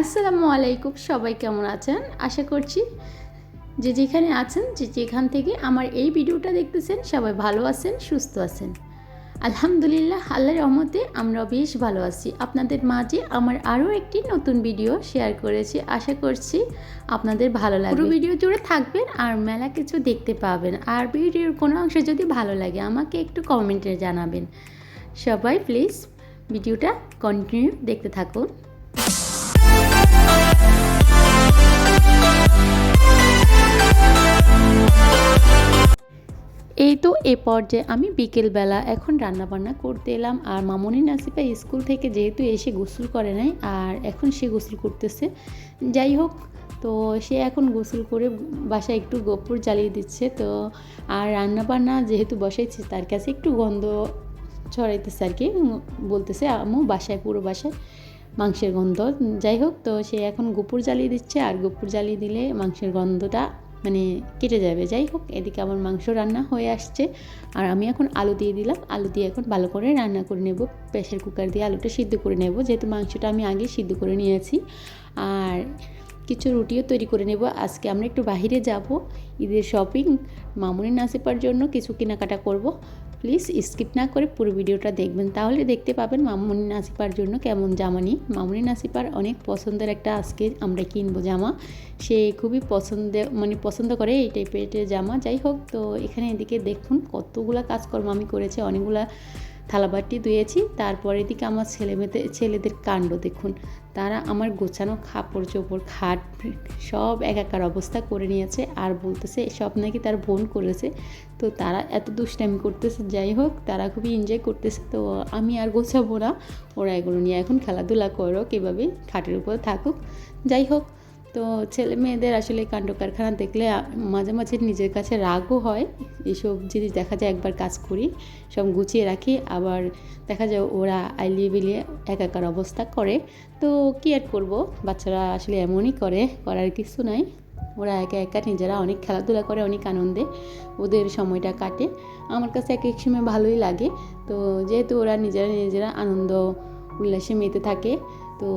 আসসালামু আলাইকুম, সবাই কেমন আছেন? আশা করছি যে যেখানে আছেন, যে যেখান থেকে আমার এই ভিডিওটা দেখতেছেন, সবাই ভালো আছেন, সুস্থ আছেন। আলহামদুলিল্লাহ, আল্লাহর রহমতে আমরা বেশ ভালো আছি। আপনাদের মাঝে আমার আরও একটি নতুন ভিডিও শেয়ার করেছি। আশা করছি আপনাদের ভালো লাগবে। পুরো ভিডিও জুড়ে থাকবেন আর মেলা কিছু দেখতে পাবেন। আর ভিডিওর কোনো অংশ যদি ভালো লাগে, আমাকে একটু কমেন্টে জানাবেন। সবাই প্লিজ ভিডিওটা কন্টিনিউ দেখতে থাকুন। এই তো এ পর্যায়ে আমি বিকেলবেলা এখন রান্নাবান্না করতে এলাম, আর মামনি নাসিফা স্কুল থেকে যেহেতু এসে গোসল করে নাই, আর এখন সে গোসল করতেছে। যাই হোক, তো সে এখন গোসল করে বাসায় একটু গোপুর জ্বালিয়ে দিচ্ছে, তো আর রান্নাবান্না যেহেতু বসাইছে, তার কাছে একটু গন্ধ ছড়াইতেছে আর কি, বলতেছে আমু বাসায়, পুরো বাসায় মাংসের গন্ধ। যাই হোক, তো সে এখন গোপুর জ্বালিয়ে দিচ্ছে, আর গোপুর জ্বালিয়ে দিলে মাংসের গন্ধটা মানে কেটে যাবে। যাই হোক, এদিকে আমার মাংস রান্না হয়ে আসছে। আর আমি এখন আলু দিয়ে দিলাম। আলু দিয়ে এখন ভালো করে রান্না করে নেব। প্রেশার কুকার দিয়ে আলুটা সিদ্ধ করে নেব। যেহেতু মাংসটা আমি আগে সিদ্ধ করে নিয়েছি। আর কিছু রুটিও তৈরি করে নেব। আজকে আমরা একটু বাহিরে যাব। ঈদের শপিং মামুনি নাসিপার জন্য কিছু কেনাকাটা করব। প্লিজ স্কিপ না করে পুরো ভিডিওটা দেখবেন। তাহলে দেখতে পাবেন মামুনি নাসিপার জন্য কেমন জামা নিই। মামুনি নাসিপার অনেক পছন্দের একটা আজকে আমরা কিনবো জামা। সে খুবই পছন্দে মানে পছন্দ করে এই টাইপের জামা। যাই হোক, তো এখানে এদিকে দেখুন কতগুলা কাজকর্ম আমি করেছি। অনেকগুলা থালাবাটি ধুয়েছি। তারপর এদিকে আমার ছেলে মেয়েদের ছেলেদের কাণ্ড দেখুন। তারা আমার গোছানো খাপড় চোপড়, খাট সব একাকার অবস্থা করে নিয়েছে আর বলতেছে, সব নাকি তার বোন করেছে। তো তারা এত দুষ্টামি করতেছে, যাই হোক, তারা খুবই এনজয় করতেছে। তো আমি আর গোছাবো না। ওরা এগুলো নিয়ে এখন খেলাধুলা করো কীভাবে খাটের উপর থাকুক। যাই হোক তো ছেলে মেয়েদের আসলে কাণ্ড কারখানা দেখলে মাঝে মাঝে নিজের কাছে রাগও হয়। এসব জিনিস দেখা যায় একবার কাজ করি, সব গুছিয়ে রাখি, আবার দেখা যায় ওরা আইলিয়ে বিলিয়ে একাকার অবস্থা করে। তো কী আর করব? বাচ্চারা আসলে এমনই করে, করার কিছু নাই। ওরা একা একা নিজেরা অনেক খেলাধুলা করে, অনেক আনন্দে ওদের সময়টা কাটে। আমার কাছে এক এক সময় ভালোই লাগে। তো যেহেতু ওরা নিজেরা নিজেরা আনন্দ উল্লাসে মেতে থাকে, তো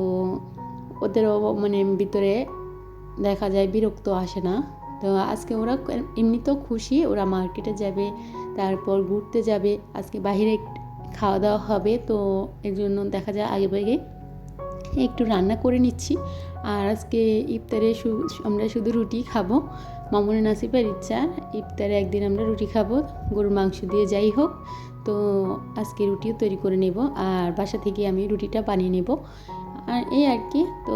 ওদেরও মানে ভিতরে দেখা যায় বিরক্ত আসে না। তো আজকে ওরা এমনিতেও খুশি, ওরা মার্কেটে যাবে, তারপর ঘুরতে যাবে। আজকে বাহিরে খাওয়া দাওয়া হবে, তো এর জন্য দেখা যায় আগে ভাগে একটু রান্না করে নিচ্ছি। আর আজকে ইফতারে আমরা শুধু রুটি খাব। মামুনি নাসিফের ইচ্ছা, ইফতারে একদিন আমরা রুটি খাব, গরুর মাংস দিয়ে যাই হোক। তো আজকে রুটিও তৈরি করে নেব, আর বাসা থেকে আমি রুটিটা বানিয়ে নেব। আর এই আর কি, তো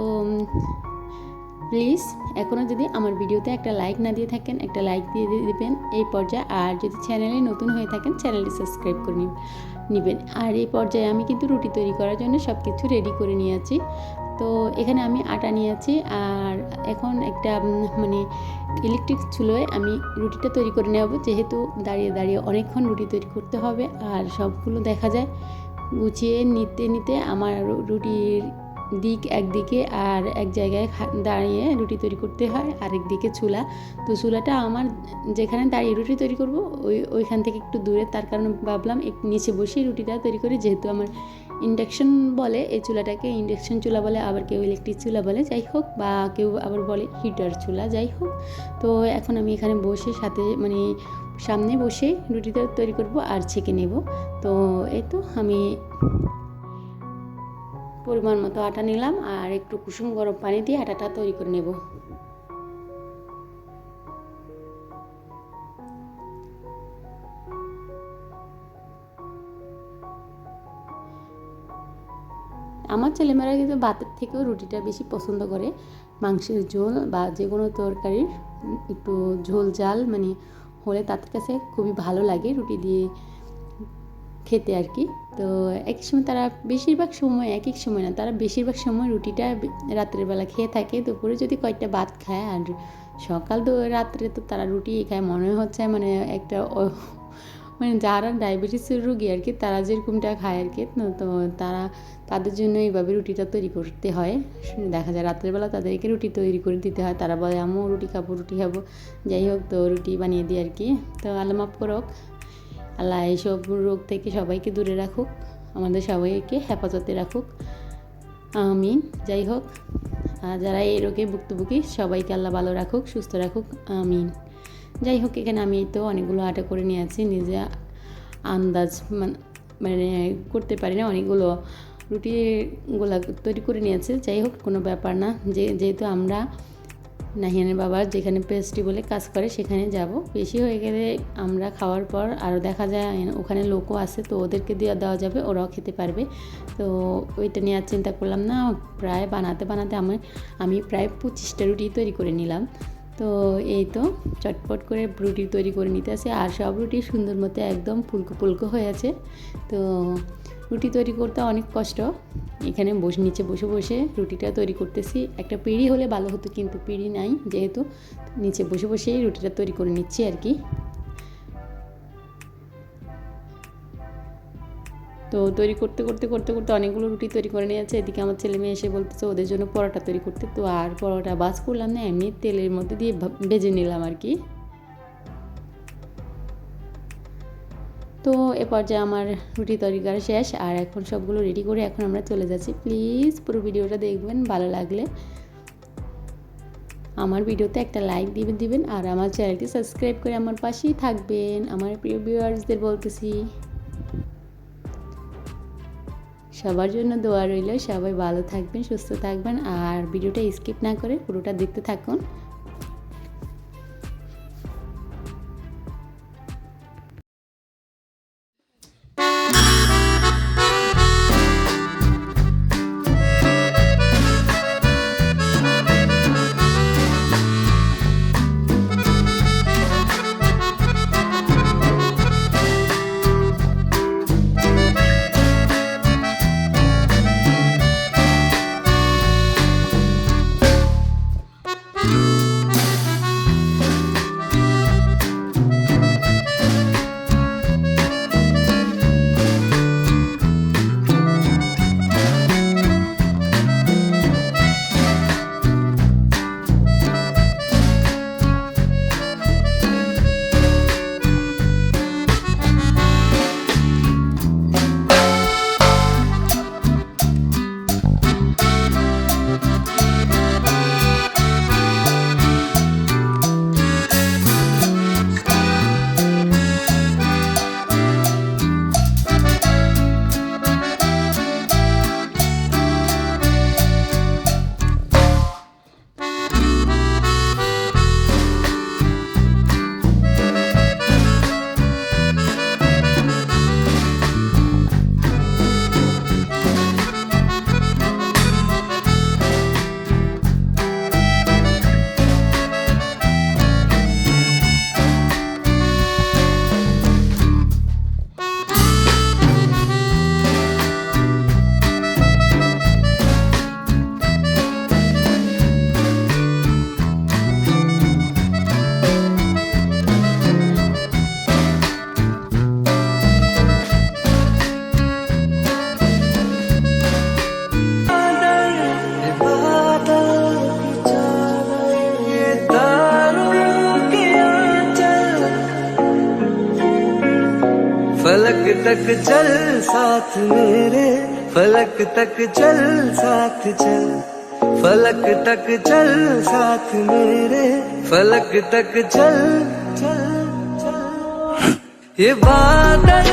প্লিজ, এখনও যদি আমার ভিডিওতে একটা লাইক না দিয়ে থাকেন, একটা লাইক দিয়ে দেবেন এই পর্যায়ে। আর যদি চ্যানেলে নতুন হয়ে থাকেন, চ্যানেলটি সাবস্ক্রাইব করে নেবেন। আর এই পর্যায়ে আমি কিন্তু রুটি তৈরি করার জন্য সব কিছু রেডি করে নিয়েছি। তো এখানে আমি আটা নিয়েছি, আর এখন একটা মানে ইলেকট্রিক চুলোয় আমি রুটিটা তৈরি করে নেব। যেহেতু দাঁড়িয়ে দাঁড়িয়ে অনেকক্ষণ রুটি তৈরি করতে হবে, আর সবগুলো দেখা যায় গুছিয়ে নিতে নিতে আমার রুটির দিক একদিকে আর এক জায়গায় দাঁড়িয়ে রুটি তৈরি করতে হয়, আরেক দিকে চুলা। তো চুলাটা আমার যেখানে দাঁড়িয়ে রুটি তৈরি করব, ওই, ওইখান থেকে একটু দূরে। তার কারণে ভাবলাম একটু নিচে বসে রুটিটা তৈরি করি। যেহেতু আমার ইন্ডাকশন বলে, এই চুলাটাকে ইন্ডাকশন চুলা বলে, আবার কেউ ইলেকট্রিক চুলা বলে, যাই হোক, বা কেউ আবার বলে হিটার চুলা, যাই হোক। তো এখন আমি এখানে বসে সাথে মানে সামনে বসে রুটিটা তৈরি করব আর ছেঁকে নেব। তো এই তো আমি পরিমাণ মতো আটা নিলাম আর একটু কুসুম গরম পানি দিয়ে আটাটা তৈরি করে নেব। আমার ছেলেমেয়েরা কিন্তু ভাতের থেকেও রুটিটা বেশি পছন্দ করে। মাংসের ঝোল বা যে কোনো তরকারির একটু ঝোল জাল মানে হলে তাদের কাছে খুবই ভালো লাগে রুটি দিয়ে খেতে আর কি। তো এক সময় তারা বেশিরভাগ সময় এক এক সময় না, তারা বেশিরভাগ সময় রুটিটা রাত্রের বেলা খেয়ে থাকে। দুপুরে যদি কয়েকটা ভাত খায় আর সকাল তো রাত্রে তো তারা রুটি খায়। মনে হচ্ছে মানে একটা মানে যারা ডায়াবেটিসের রুগী আর কি, তারা যেরকমটা খায় আর কি। তো তারা, তাদের জন্য এইভাবে রুটিটা তৈরি করতে হয়। দেখা যায় রাত্রেবেলা তাদেরকে রুটি তৈরি করে দিতে হয়। তারা বলে আমিও রুটি খাব রুটি খাব। যাই হোক, তো রুটি বানিয়ে দিই আর কি। তো আল্লাহ মাফ করক। আল্লাহ এইসব রোগ থেকে সবাইকে দূরে রাখুক, আমাদের সবাইকে হেফাজতে রাখুক। আমিন, যাই হোক যারা এই রোগে ভুক্তভোগী, সবাইকে আল্লাহ ভালো রাখুক, সুস্থ রাখুক, আমিন। যাই হোক, এখানে আমি তো অনেকগুলো আটা করে নিয়েছি নিজে আন্দাজ মানে মানে করতে পারি না, অনেকগুলো রুটি গোলা তৈরি করে নিয়েছে যাই হোক, কোনো ব্যাপার না, যে যেহেতু আমরা নাহিয়ানের বাবা যেখানে পেস্ট্রি বলে কাজ করে, সেখানে যাব। বেশি হয়ে গেলে আমরা খাওয়ার পর আরও দেখা যায়, ওখানে লোকও আছে, তো ওদেরকে দিয়ে দেওয়া যাবে, ওরাও খেতে পারবে। তো ওইটা নিয়ে আর চিন্তা করলাম না, প্রায় বানাতে বানাতে আমি আমি প্রায় পঁচিশটা রুটি তৈরি করে নিলাম। তো এই তো, চটপট করে রুটি তৈরি করে নিতে আছে আর সব রুটি সুন্দর মতো একদম ফুলকো ফুলকো হয়ে আছে। তো রুটি তৈরি করতে অনেক কষ্ট। এখানে বসে, নিচে বসে বসে রুটিটা তৈরি করতেছি। একটা পিঁড়ি হলে ভালো হতো, কিন্তু পিঁড়ি নাই যেহেতু। নিচে বসে বসেই রুটিটা তৈরি করে নিচ্ছি আর কি। তো তৈরি করতে করতে করতে করতে অনেকগুলো রুটি তৈরি করে নিয়েছে এদিকে আমার ছেলে মেয়ে এসে বলতেছে, ওদের জন্য পরোটা তৈরি করতে। তো আর পরোটা বাস করলাম না, এমনি তেলের মধ্যে দিয়ে ভেজে নিলাম আর কি। তো এ পর্যায়ে আমার রুটি তৈরি করা শেষ, আর এখন সবগুলো রেডি করে এখন আমরা চলে যাচ্ছি। প্লিজ পুরো ভিডিওটা দেখবেন, ভালো লাগলে আমার ভিডিওতে একটা লাইক দিবেন দিবেন, আর আমার চ্যানেলটি সাবস্ক্রাইব করে আমার পাশেই থাকবেন। আমার প্রিয় ভিউয়ার্সদের বলতেছি, সবার জন্য দোয়া রইল, সবাই ভালো থাকবেন, সুস্থ থাকবেন, আর ভিডিওটা স্কিপ না করে পুরোটা দেখতে থাকুন। तक चल साथ मेरे, फलक तक चल साथ चल। फलक तक चल साथ मेरे, फलक तक चल चल चल। ये बादल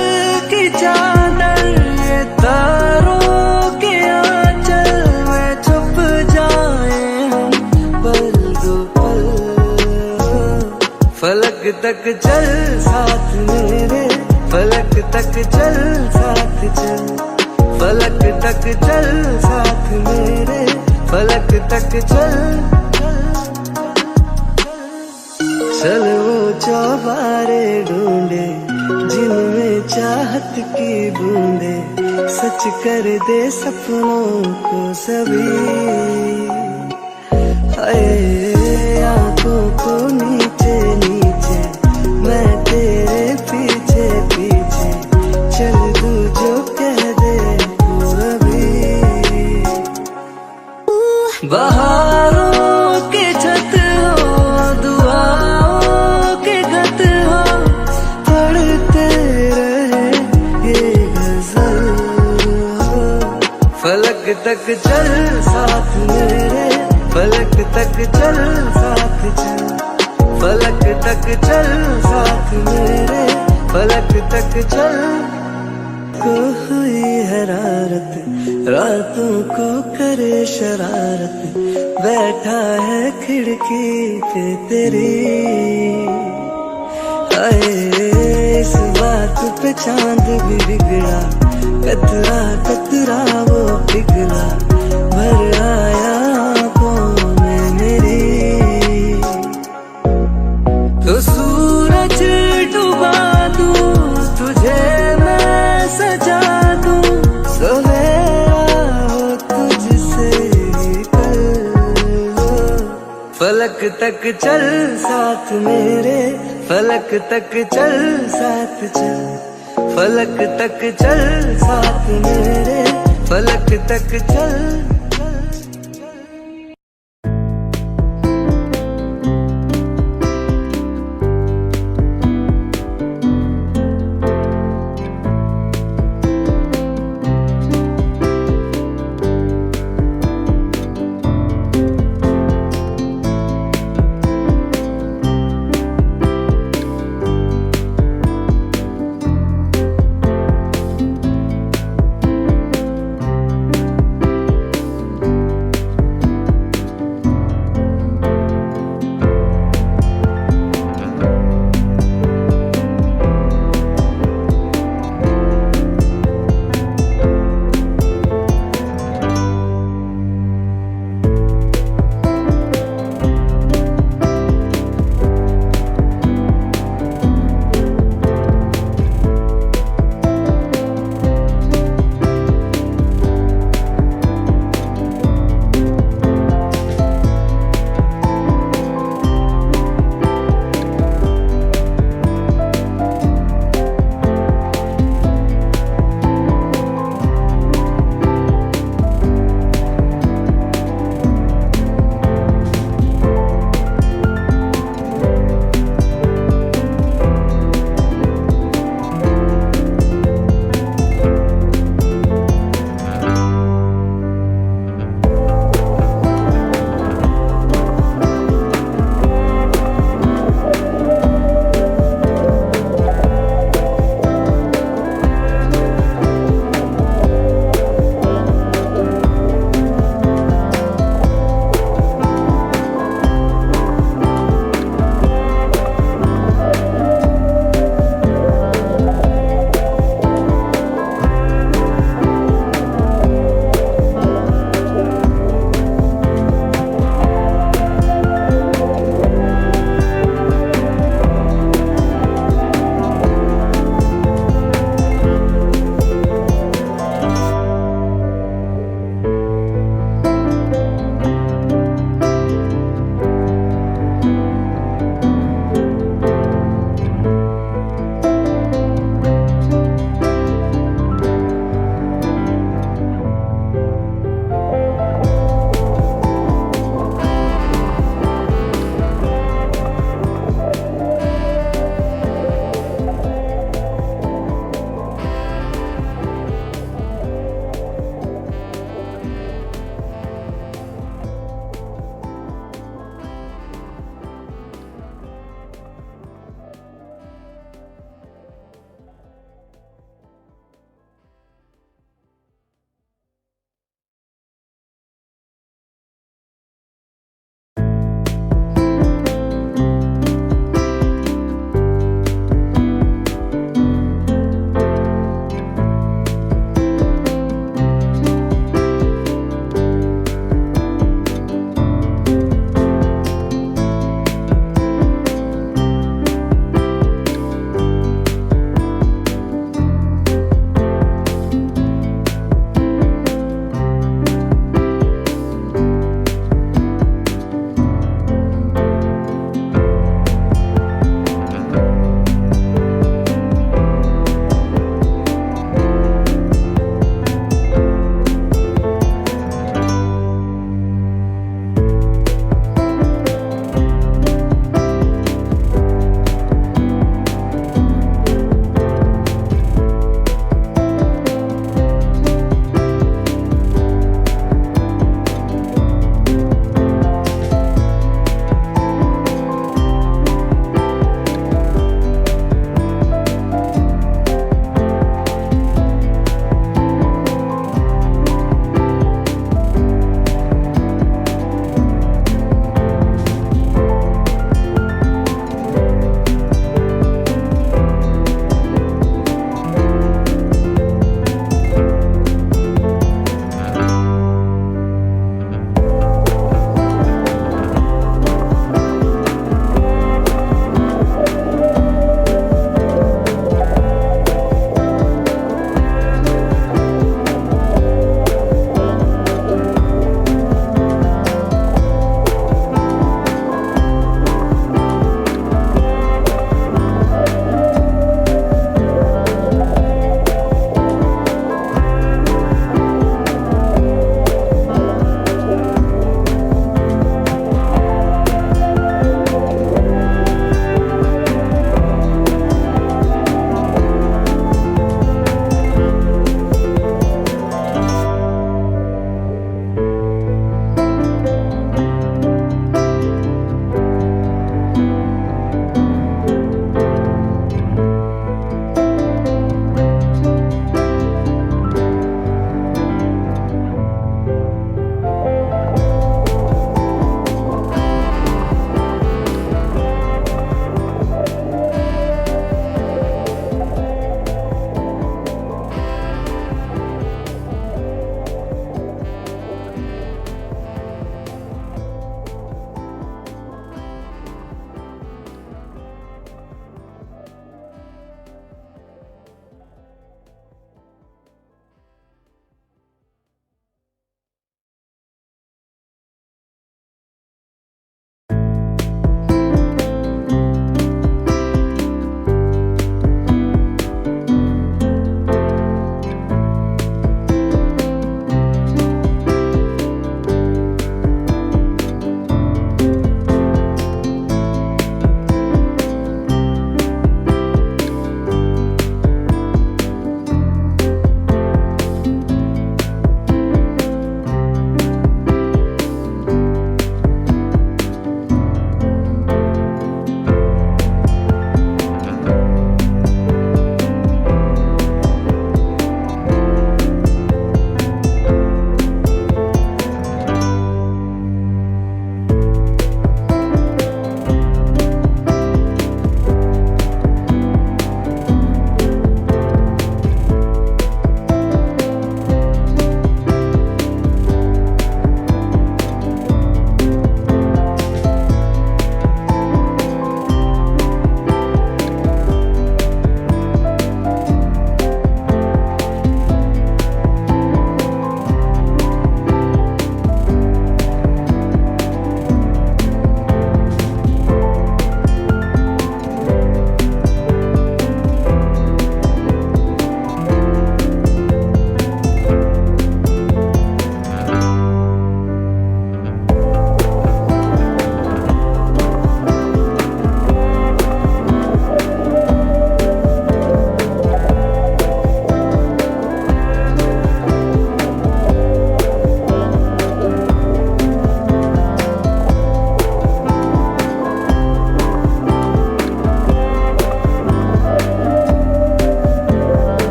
की चादर, ये तारों के आंचल में छुप जाए पल दो पल। फलक तक चल साथ तक चल साथ चल। फलक तक चल साथ मेरे। फलक तक चल। चल वो चौबारे ढूंढे, जिनमें चाहत की बूंदे। सच कर दे सपनों को सभी। हाय, आँखों को नीचे नीचे तक चल साथ मेरे। फलक तक चल साथ चल। फलक तक चल साथ मेरे। फलक तक चल। को हुई हरारत। रातों को करे शरारत। बैठा है खिड़की पे तेरी। आए, इस बात पे चाँद भी बिगड़ा। कतरा कतरा वो पिघला। भर आया में मेरी। तो सूरज तुझे मैं सजा दूँ। सवेरा तुझसे फलक तक चल साथ मेरे, फलक तक चल साथ चल। फलक तक चल साथ मेरे फलक तक चल।